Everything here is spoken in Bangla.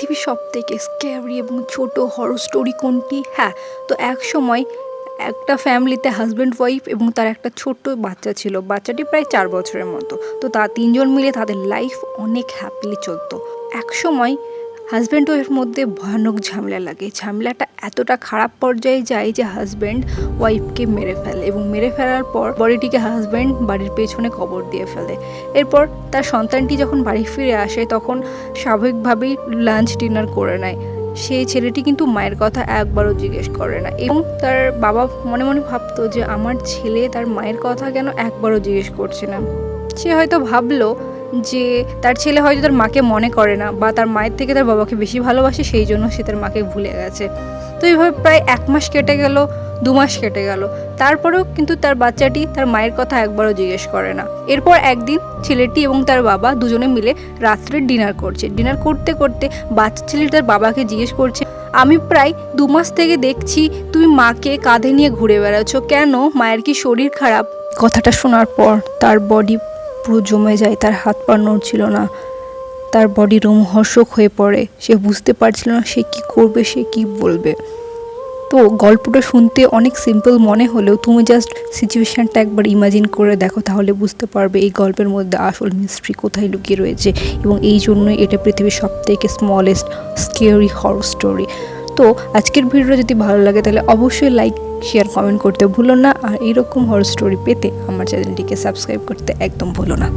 পৃথিবীর সব থেকে স্ক্যারি এবং ছোট হর স্টোরি কোনটি? হ্যাঁ তো এক সময় একটা ফ্যামিলিতে হাজব্যান্ড ওয়াইফ এবং তার একটা ছোট্ট বাচ্চা ছিল। বাচ্চাটি প্রায় চার বছরের মতো। তো তা তিনজন মিলে তাদের লাইফ অনেক হ্যাপিলি চলতো। এক সময় হাজব্যান্ড ওয়াইফের মধ্যে ভয়ানক ঝামেলা লাগে। ঝামেলাটা এতটা খারাপ পর্যায়ে যায় যে হাজব্যান্ড ওয়াইফকে মেরে ফেলে এবং মেরে ফেলার পর বডিটিকে হাজব্যান্ড বাড়ির পেছনে কবর দিয়ে ফেলে। এরপর তার সন্তানটি যখন বাড়ি ফিরে আসে, তখন স্বাভাবিকভাবেই লাঞ্চ ডিনার করে নেয়। সেই ছেলেটি কিন্তু মায়ের কথা একবারও জিজ্ঞেস করে না এবং তার বাবা মনে মনে ভাবতো যে, আমার ছেলে তার মায়ের কথা কেন একবারও জিজ্ঞেস করছে না? সে হয়তো ভাবলো যে তার ছেলে হয়তো তার মাকে মনে করে না বা তার মায়ের থেকে তার বাবাকে বেশি ভালোবাসে, সেই জন্য সে তার মাকে ভুলে গেছে। তো এইভাবে প্রায় এক মাস কেটে গেল, দু মাস কেটে গেল। তারপরেও কিন্তু তার বাচ্চাটি তার মায়ের কথা একবারও জিজ্ঞেস করে না। এরপর একদিন ছেলেটি এবং তার বাবা দুজনে মিলে রাত্রে ডিনার করছে। ডিনার করতে করতে বাচ্চা ছেলেটি তার বাবাকে জিজ্ঞেস করছে, আমি প্রায় দু মাস থেকে দেখছি তুমি মাকে কাঁধে নিয়ে ঘুরে বেড়াচ্ছ। কেন? মায়ের কি শরীর খারাপ? কথাটা শোনার পর তার বডি পুরো জমে যায়, তার হাত পা নড়ছিল না। তার বডি রোমহর্ষক হয়ে পড়ে। সে বুঝতে পারছিল না সে কি করবে, সে কি বলবে। তো গল্পটা শুনতে অনেক সিম্পল মনে হলেও তুমি জাস্ট সিচুয়েশানটা একবার ইমাজিন করে দেখো, তাহলে বুঝতে পারবে এই গল্পের মধ্যে আসল মিস্ট্রি কোথায় লুকিয়ে রয়েছে। এবং এই জন্যই এটা পৃথিবীর সব থেকে স্মলেস্ট স্কেয়ারি হর স্টোরি তো আজকের ভিডিও যদি ভালো লাগে, তাহলে অবশ্যই লাইক শেয়ার কমেন্ট করতে ভুলো না। আর এরকম হর স্টোরি পেতে আমার চ্যানেলটিকে সাবস্ক্রাইব করতে একদম ভুলো না।